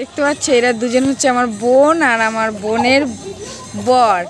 দেখতে পাচ্ছ এরা দুজন হচ্ছে আমার বোন আর আমার বোনের বর।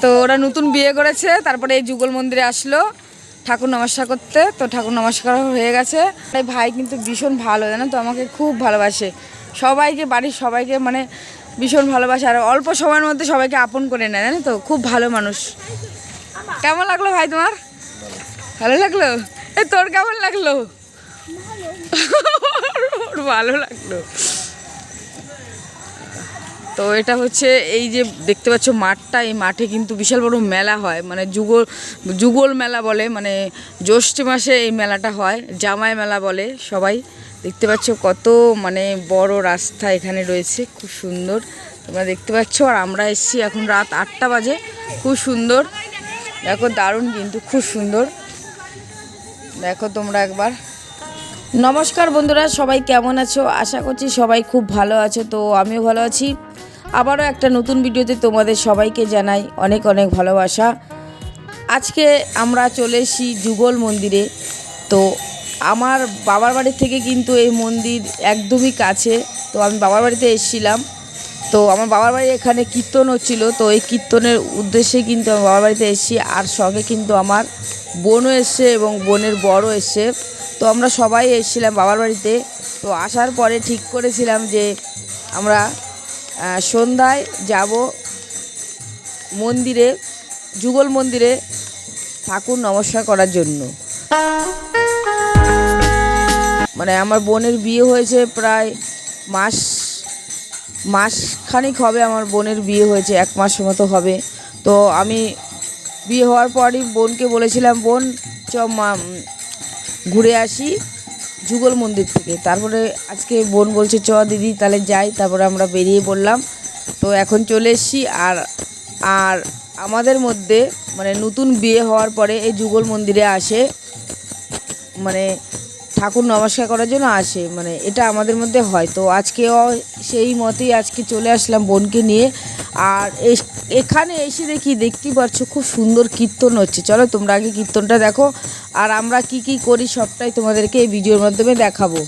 তো ওরা নতুন বিয়ে করেছে তারপরে এই যুগল মন্দিরে আসলো ঠাকুর নমস্কার করতে। তো ঠাকুর নমস্কার হয়ে গেছে। ভাই কিন্তু ভীষণ ভালো জানো তো আমাকে খুব ভালোবাসে। সবাইকে বাড়ির সবাইকে মানে ভীষণ ভালোবাসে আর অল্প সময়ের মধ্যে সবাইকে আপন করে নেয় জানো তো খুব ভালো মানুষ। কেমন লাগল ভাই তোমার? ভালো লাগল? এ তোর কেমন লাগল? ভালো লাগল। তো এটা হচ্ছে এই যে দেখতে পাচ্ছ মাঠটা, এই মাঠে কিন্তু বিশাল বড় মেলা হয়। মানে যুগল যুগল মেলা বলে মানে জ্যৈষ্ঠ মাসে এই মেলাটা হয়, জামাই মেলা বলে সবাই। দেখতে পাচ্ছ কত মানে বড় রাস্তা এখানে রয়েছে, খুব সুন্দর। তোমরা দেখতে পাচ্ছ, আর আমরা এসেছি এখন রাত আটটা বাজে, খুব সুন্দর। দেখো দারুণ কিন্তু, খুব সুন্দর। দেখো তোমরা একবার। নমস্কার বন্ধুরা, সবাই কেমন আছো? আশা করছি সবাই খুব ভালো আছো, তো আমিও ভালো আছি। আবারও একটা নতুন ভিডিওতে তোমাদের সবাইকে জানাই অনেক অনেক ভালোবাসা। আজকে আমরা চলে এসেছি যুগল মন্দিরে। তো আমার বাবার বাড়ি থেকে কিন্তু এই মন্দির একদমই কাছে। তো আমি বাবার বাড়িতে এসেছিলাম। তো আমার বাবার বাড়ি এখানে কীর্তন হচ্ছিল। তো এই কীর্তনের উদ্দেশ্যে কিন্তু আমার বাবার বাড়িতে এসেছি। আর সঙ্গে কিন্তু আমার বোনও এসছে এবং বোনের বড়ও এসছে। তো আমরা সবাই এসেছিলাম বাবার বাড়িতে। তো আসার পরে ঠিক করেছিলাম যে আমরা সন্ধ্যায় যাব মন্দিরে, যুগল মন্দিরে ঠাকুর নমস্কার করার জন্য। মানে আমার বোনের বিয়ে হয়েছে প্রায় মাস মাস খানিক হবে আমার বোনের বিয়ে হয়েছে, এক মাস মতো হবে। তো আমি বিয়ে হওয়ার পরই বোনকে বলেছিলাম, বোন চ ঘুরে আসি যুগল মন্দির থেকে। তারপরে আজকে বোন বলছে, চ দিদি, তাহলে যাই। তারপরে আমরা বেরিয়ে পড়লাম। তো এখন চলে এসছি। আর আর আমাদের মধ্যে মানে নতুন বিয়ে হওয়ার পরে এই যুগল মন্দিরে আসে। মানে ঠাকুর নমস্কার করার জন্য আসে মানে এটা আমাদের মধ্যে হয়। তো আজকেও সেই মতেই আজকে চলে আসলাম বোনকে নিয়ে। আর এখানে এসে দেখি দেখতেই পাচ্ছ খুব সুন্দর কীর্তন হচ্ছে। চলো তোমরা আগে কীর্তনটা দেখো। আর আমরা কি কি করি সবটাই তোমাদেরকে এই ভিডিওর মাধ্যমে দেখাবো।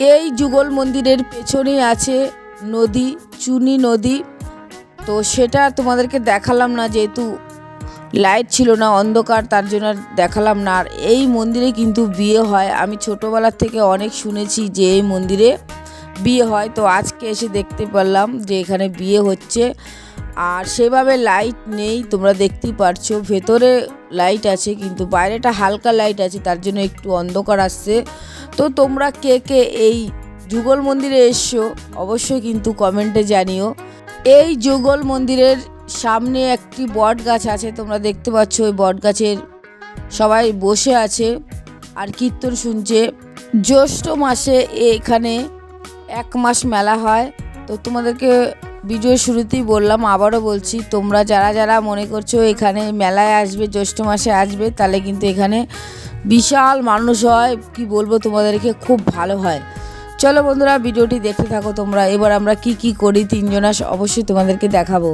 এই যুগল মন্দিরের পেছনেই আছে নদী, চুনি নদী। তো সেটা তোমাদেরকে দেখালাম না যেহেতু লাইট ছিল না, অন্ধকার, তার জন্য দেখালাম না। আর এই মন্দিরে কিন্তু বিয়ে হয়। আমি ছোটোবেলার থেকে অনেক শুনেছি যে এই মন্দিরে বিয়ে হয়। তো আজকে এসে দেখতে পারলাম যে এখানে বিয়ে হচ্ছে। আর সেভাবে লাইট নেই, তোমরা দেখতেই পারছ। ভেতরে লাইট আছে, কিন্তু বাইরেটা হালকা লাইট আছে, তার জন্য একটু অন্ধকার আসছে। তো তোমরা কে কে এই যুগল মন্দিরে এসছো, অবশ্যই কিন্তু কমেন্টে জানিও। এই যুগল মন্দিরের সামনে একটি বট গাছ আছে, তোমরা দেখতে পাচ্ছ, ওই বট গাছের সবাই বসে আছে আর কীর্তন শুনছে। জ্যৈষ্ঠ মাসে এখানে এক মাস মেলা হয়। তো তোমাদেরকে ভিডিওর শুরুতেই বললাম, আবারও বলছি, তোমরা যারা যারা মনে করছ এখানে মেলায় আসবে, জ্যৈষ্ঠ মাসে আসবে, তাহলে কিন্তু এখানে বিশাল মানুষ হয়, কি বলব তোমাদেরকে, খুব ভালো হয়। চলো বন্ধুরা, ভিডিওটি দেখতে থাকো তোমরা। এবার আমরা কি কি করি তিনজনা অবশ্যই তোমাদেরকে দেখাবো।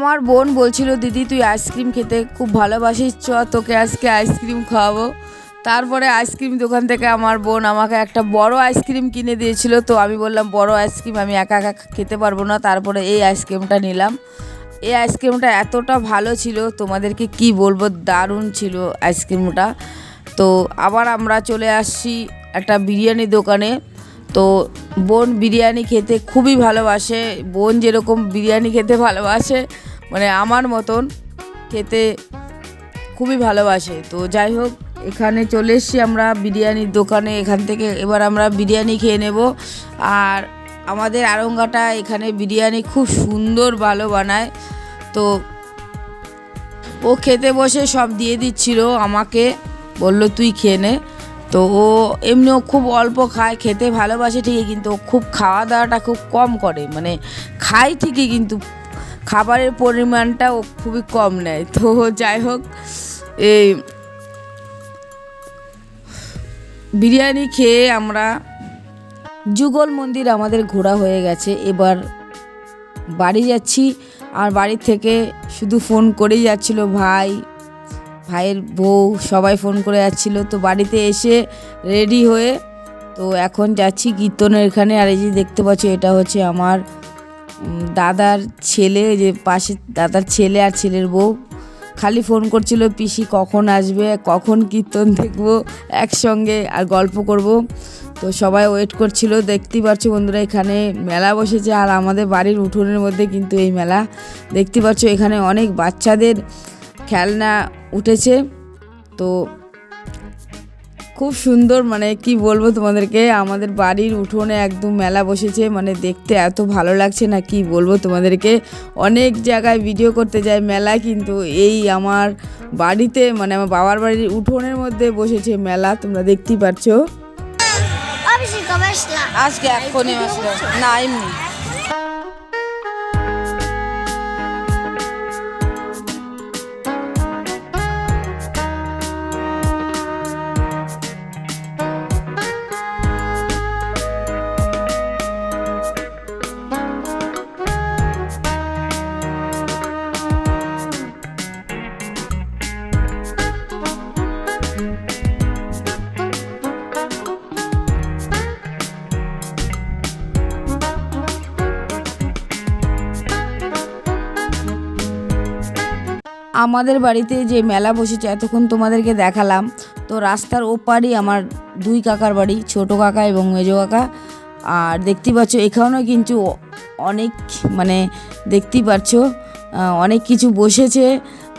আমার বোন বলছিল, দিদি, তুই আইসক্রিম খেতে খুব ভালোবাসিস, চ, তোকে আজকে আইসক্রিম খাওয়াবো। তারপরে আইসক্রিম দোকান থেকে আমার বোন আমাকে একটা বড় আইসক্রিম কিনে দিয়েছিল। তো আমি বললাম, বড় আইসক্রিম আমি একা একা খেতে পারব না। তারপরে এই আইসক্রিমটা নিলাম। এই আইসক্রিমটা এতটা ভালো ছিল, তোমাদেরকে কি বলব, দারুণ ছিল আইসক্রিমটা। তো আবার আমরা চলে আসছি একটা বিরিয়ানি দোকানে। তো বোন বিরিয়ানি খেতে খুবই ভালোবাসে। বোন যেরকম বিরিয়ানি খেতে ভালোবাসে মানে আমার মতন খেতে খুবই ভালোবাসে। তো যাই হোক, এখানে চলে এসেছি আমরা বিরিয়ানির দোকানে। এখান থেকে এবার আমরা বিরিয়ানি খেয়ে নেব। আর আমাদের আরঙ্গাটা এখানে বিরিয়ানি খুব সুন্দর ভালো বানায়। তো ও খেতে বসে সব দিয়ে দিচ্ছিল, আমাকে বলল, তুই খেয়ে নে। তো ও এমনিও খুব অল্প খায়, খেতে ভালোবাসে ঠিকই, কিন্তু খুব খাওয়া দাওয়াটা খুব কম করে। মানে খায় ঠিকই, কিন্তু খাবারের পরিমাণটা ও খুবই কম নেয়। তো যাই হোক, এই বিরিয়ানি খেয়ে আমরা যুগল মন্দির আমাদের ঘোরা হয়ে গেছে। এবার বাড়ি যাচ্ছি আর বাড়ি থেকে শুধু ফোন করেই যাচ্ছিল ভাই, ভাইয়ের বউ সবাই ফোন করে যাচ্ছিল। তো বাড়িতে এসে রেডি হয়ে তো এখন যাচ্ছি কীর্তনের এখানে। আর এই যে দেখতে পাচ্ছ, এটা হচ্ছে আমার দাদার ছেলে যে পাশে দাদার ছেলে আর ছেলের বউ, খালি ফোন করছিল, পিসি কখন আসবে? কখন কীর্তন দেখব? একসঙ্গে আর গল্প করব। তো সবাই ওয়েট করছিল। দেখতেই পাচ্ছ বন্ধুরা, এখানে মেলা বসেছে আর আমাদের বাড়ির উঠোনের মধ্যে কিন্তু এই মেলা। দেখতে পাচ্ছ এখানে অনেক বাচ্চাদের খেলনা উঠেছে। তো খুব সুন্দর মানে কি বলব তোমাদেরকে আমাদের বাড়ির উঠোনে একদম মেলা বসেছে মানে দেখতে এত ভালো লাগছে না কি বলব তোমাদেরকে। অনেক জায়গায় ভিডিও করতে যায় মেলা কিন্তু এই আমার বাড়িতে মানে আমার বাবার বাড়ির উঠোনের মধ্যে বসেছে মেলা তোমরা দেখতেই পাচ্ছ আজকে এক্ষুনি আসলো না এমনি। আমাদের বাড়িতে যে মেলা বসেছে, এতক্ষণ তোমাদেরকে দেখালাম। তো রাস্তার ওপারই আমার দুই কাকার বাড়ি, ছোট কাকা এবং মেজো কাকা। আর দেখতেই পাচ্ছ, এখানেও কিন্তু অনেক মানে দেখতেই পাচ্ছ অনেক কিছু বসেছে।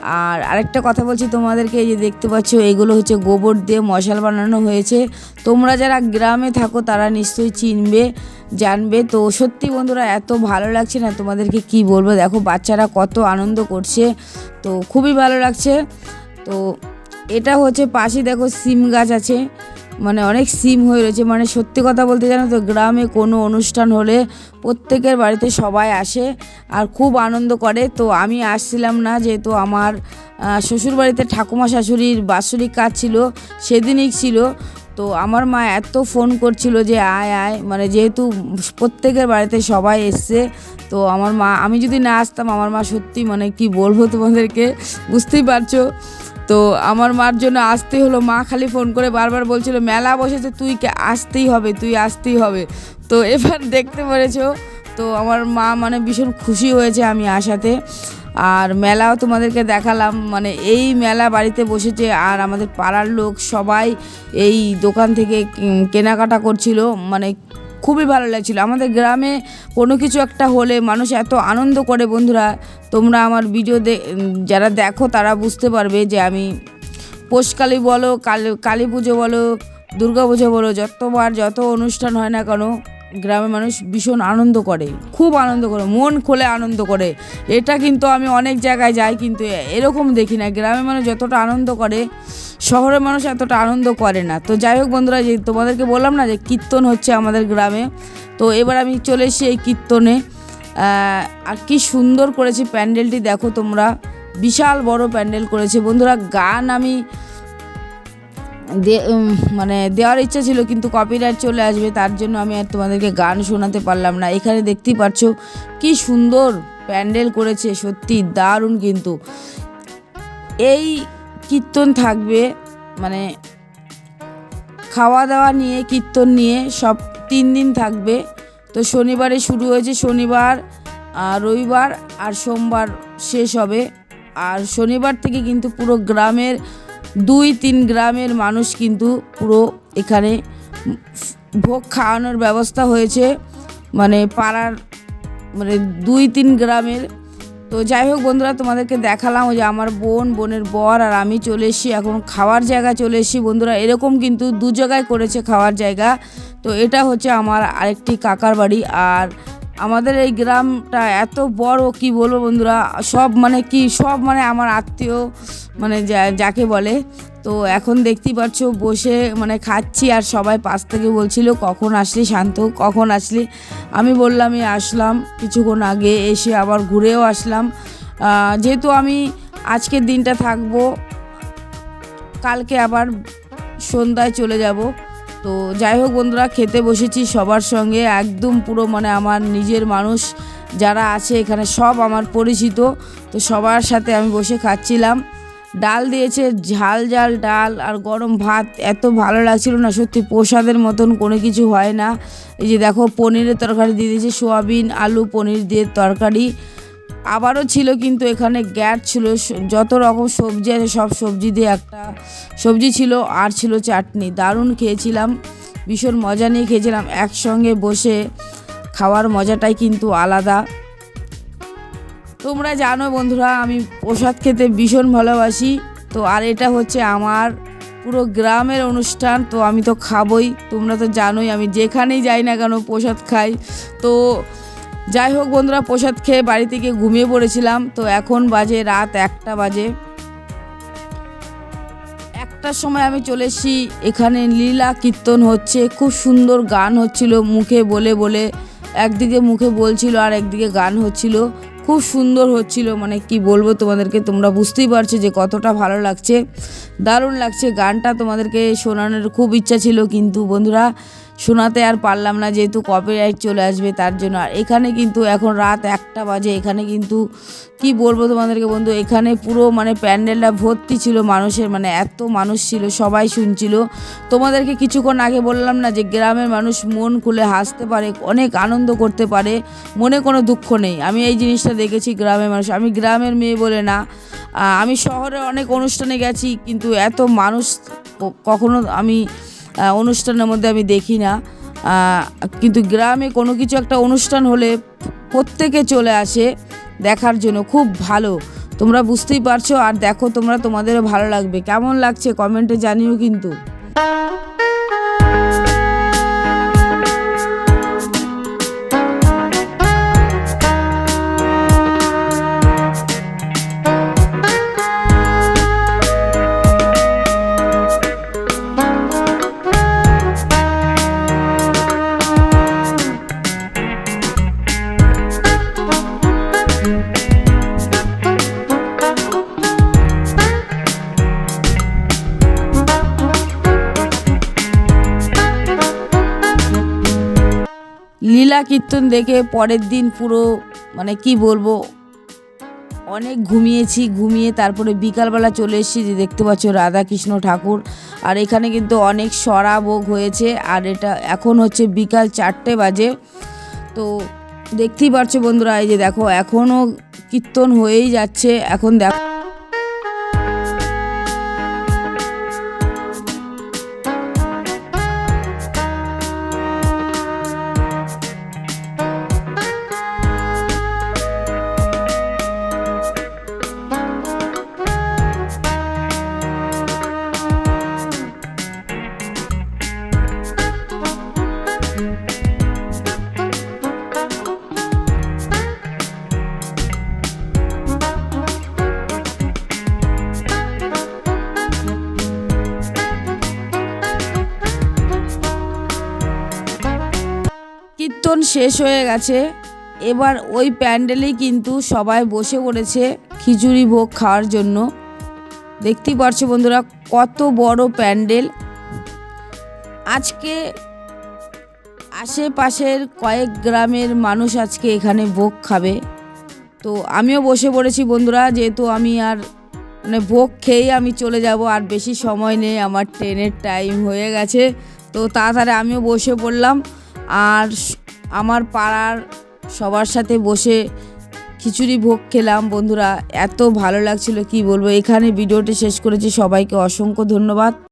আর আরেকটা কথা বলছি তোমাদেরকে, এই যে দেখতে পাচ্ছ, এগুলো হচ্ছে গোবর দিয়ে মশাল বানানো হয়েছে। তোমরা যারা গ্রামে থাকো, তারা নিশ্চয়ই চিনবে, জানবে। তো সত্যি বন্ধুরা, এত ভালো লাগছে না তোমাদেরকে কি বলব? দেখো, বাচ্চারা কত আনন্দ করছে। তো খুবই ভালো লাগছে। তো এটা হচ্ছে পাশে দেখো, সিম গাছ আছে। মানে অনেক সিম হয়ে রয়েছে। মানে সত্যি কথা বলতে জানো তো, গ্রামে কোনো অনুষ্ঠান হলে প্রত্যেকের বাড়িতে সবাই আসে আর খুব আনন্দ করে। তো আমি আসছিলাম না, যেহেতু আমার শ্বশুর বাড়িতে ঠাকুমা শাশুড়ির বাৎসরিক কাজ ছিল, সেদিনই ছিল। তো আমার মা এত ফোন করছিল যে, আয় আয় মানে যেহেতু প্রত্যেকের বাড়িতে সবাই এসছে, তো আমার মা, আমি যদি না আসতাম, আমার মা সত্যি মানে কি বলব তোমাদেরকে, বুঝতেই পারছ? তো আমার মার জন্য আসতেই হলো। মা খালি ফোন করে বারবার বলছিল, মেলা বসেছে, তুই আসতেই হবে, তুই আসতেই হবে। তো এবার দেখতে পেরেছ। তো আমার মা মানে ভীষণ খুশি হয়েছে আমি আসাতে। আর মেলাও তোমাদেরকে দেখালাম মানে এই মেলা বাড়িতে বসেছে আর আমাদের পাড়ার লোক সবাই এই দোকান থেকে কেনাকাটা করছিল। মানে খুবই ভালো লাগছিল। আমাদের গ্রামে কোনো কিছু একটা হলে মানুষ এত আনন্দ করে বন্ধুরা। তোমরা আমার ভিডিও দে- যারা দেখো তারা বুঝতে পারবে যে আমি পোষকালী বলো, কালী কালী পুজো বলো, দুর্গা পুজো বলো যতবার যত অনুষ্ঠান হয় না কেন গ্রামের মানুষ ভীষণ আনন্দ করে, খুব আনন্দ করে, মন খুলে আনন্দ করে। এটা কিন্তু আমি অনেক জায়গায় যাই কিন্তু এরকম দেখি না। গ্রামের মানুষ যতটা আনন্দ করে, শহরের মানুষ এতটা আনন্দ করে না। তো যাই হোক বন্ধুরা যে তোমাদেরকে বললাম না যে কীর্তন হচ্ছে আমাদের গ্রামে, তো এবার আমি চলে এসেছি এই কীর্তনে। আর কি সুন্দর করেছি প্যান্ডেলটি, দেখো তোমরা। বিশাল বড় প্যান্ডেল করেছে। বন্ধুরা, গান আমি মানে দেওয়ার ইচ্ছা ছিল কিন্তু কপিরাইট চলে আসবে, তার জন্য আমি আর তোমাদেরকে গান শোনাতে পারলাম না। এখানে দেখতেই পাচ্ছ কি সুন্দর প্যান্ডেল করেছে, সত্যি দারুণ কিন্তু। এই কীর্তন থাকবে মানে খাওয়া দাওয়া নিয়ে, কীর্তন নিয়ে সব তিন দিন থাকবে। তো শনিবারে শুরু হয়েছে, শনিবার রবিবার আর সোমবার শেষ হবে। আর শনিবার থেকে কিন্তু পুরো গ্রামের দুই তিন গ্রামের মানুষ কিন্তু পুরো এখানে ভোগ খাওয়ানোর ব্যবস্থা হয়েছে। মানে পাড়ার মানে দুই তিন গ্রামের। তো যাই হোক বন্ধুরা, তোমাদেরকে দেখালাম যে আমার বোন, বোনের বর আর আমি চলে এসেছি। এখন খাওয়ার জায়গা চলে এসেছি বন্ধুরা। এরকম কিন্তু দু জায়গায় করেছে খাওয়ার জায়গা। তো এটা হচ্ছে আমার আরেকটি কাকার বাড়ি। আর আমাদের এই গ্রামটা এত বড়, কি বলব বন্ধুরা? সব মানে কি, সব মানে আমার আত্মীয় মানে যাকে বলে। তো এখন দেখতেই পাচ্ছ বসে মানে খাচ্ছি আর সবাই পাশ থেকে বলছিল, কখন আসলি শান্ত? কখন আসলি? আমি বললাম আসলাম। কিছুক্ষণ আগে এসে আবার ঘুরেও আসলাম। যেহেতু আমি আজকের দিনটা থাকব, কালকে আবার সন্ধ্যায় চলে যাব। তো যাই হোক বন্ধুরা, খেতে বসেছি সবার সঙ্গে। একদম পুরো মানে আমার নিজের মানুষ যারা আছে এখানে সব আমার পরিচিত। তো সবার সাথে আমি বসে খাচ্ছিলাম। ডাল দিয়েছে, ঝাল ঝাল ডাল আর গরম ভাত। এত ভালো লাগছিল না, সত্যি প্রসাদের মতন কোনো কিছু হয় না। এই যে দেখো, পনিরের তরকারি দিয়ে দিয়েছে, সোয়াবিন, আলু, পনির দিয়ে তরকারি। আবারও ছিল কিন্তু এখানে গ্যাট ছিল যত রকম সবজি আছে সব সবজি দিয়ে একটা সবজি ছিল আর ছিল চাটনি। দারুণ খেয়েছিলাম, ভীষণ মজা নিয়ে খেয়েছিলাম। একসঙ্গে বসে খাওয়ার মজাটাই কিন্তু আলাদা। তোমরা জানো বন্ধুরা, আমি প্রসাদ খেতে ভীষণ ভালোবাসি। তো আর এটা হচ্ছে আমার পুরো গ্রামের অনুষ্ঠান, তো আমি তো খাবই। তোমরা তো জানোই, আমি যেখানেই যাই না কেন প্রসাদ খাই। তো যাই হোক বন্ধুরা, প্রসাদ খেয়ে বাড়ি থেকে ঘুমিয়ে পড়েছিলাম, তো এখন বাজে রাত একটা বাজে। একটার সময় আমি চলে এসেছি, এখানে লীলা কীর্তন হচ্ছে, খুব সুন্দর গান হচ্ছিল, মুখে বলে বলে, একদিকে মুখে বলছিল আর একদিকে গান হচ্ছিল। খুব সুন্দর হচ্ছিল মানে কি বলব তোমাদেরকে, তোমরা বুঝতেই পারছ যে কতটা ভালো লাগছে। দারুণ লাগছে গানটা তোমাদেরকে শোনানোর। খুব ইচ্ছা ছিল কিন্তু বন্ধুরা, শোনাতে আর পারলাম না যেহেতু কপিরাইট চলে আসবে তার জন্য। আর এখানে কিন্তু এখন রাত একটা বাজে, এখানে কিন্তু কি বলব তোমাদেরকে বন্ধু, এখানে পুরো মানে প্যান্ডেলটা ভর্তি ছিল মানুষের মানে এত মানুষ ছিল, সবাই শুনছিল। তোমাদেরকে কিছুক্ষণ আগে বললাম না যে গ্রামের মানুষ মন খুলে হাসতে পারে, অনেক আনন্দ করতে পারে, মনে কোনো দুঃখ নেই। আমি এই জিনিসটা দেখেছি গ্রামের মানুষ, আমি গ্রামের মেয়ে বলে না আমি শহরে অনেক অনুষ্ঠানে গেছি কিন্তু এত মানুষ কখনো আমি অনুষ্ঠানের মধ্যে আমি দেখি না। কিন্তু গ্রামে কোনো কিছু একটা অনুষ্ঠান হলে প্রত্যেকে চলে আসে দেখার জন্য। খুব ভালো। তোমরা বুঝতেই পারছ। আর দেখো, তোমরা তোমাদেরও ভালো লাগবে। কেমন লাগছে কমেন্টে জানিও কিন্তু। কীর্তন দেখে পরের দিন পুরো মানে কি বলব, অনেক ঘুমিয়েছি, ঘুমিয়ে তারপরে বিকালবেলা চলে এসেছি যে দেখতে পাচ্ছ রাধাকৃষ্ণ ঠাকুর। আর এখানে কিন্তু অনেক সরা ভোগ হয়েছে, আর এটা এখন হচ্ছে বিকাল চারটে বাজে। তো দেখতেই পারছ বন্ধুরা, এই যে দেখো, এখনও কীর্তন হয়েই যাচ্ছে, এখন দেখো শেষ হয়ে গেছে। এবার ওই প্যান্ডেলেই কিন্তু সবাই বসে পড়েছে খিচুড়ি ভোগ খাওয়ার জন্য। দেখতেই পারছ বন্ধুরা, কত বড় প্যান্ডেল। আজকে আশেপাশের কয়েক গ্রামের মানুষ আজকে এখানে ভোগ খাবে। তো আমিও বসে পড়েছি বন্ধুরা, যেহেতু আমি আর মানে ভোগ খেয়েই আমি চলে যাব, আর বেশি সময় নেই, আমার ট্রেনের টাইম হয়ে গেছে। তো তাড়াতাড়ি আমিও বসে পড়লাম। আর আমার পাড়ার সবার সাথে বসে খিচুড়ি ভোগ খেলাম। বন্ধুরা, এত ভালো লাগছিল, কি বলব? এখানে ভিডিওটি শেষ করেছি। সবাইকে অসংখ্য ধন্যবাদ।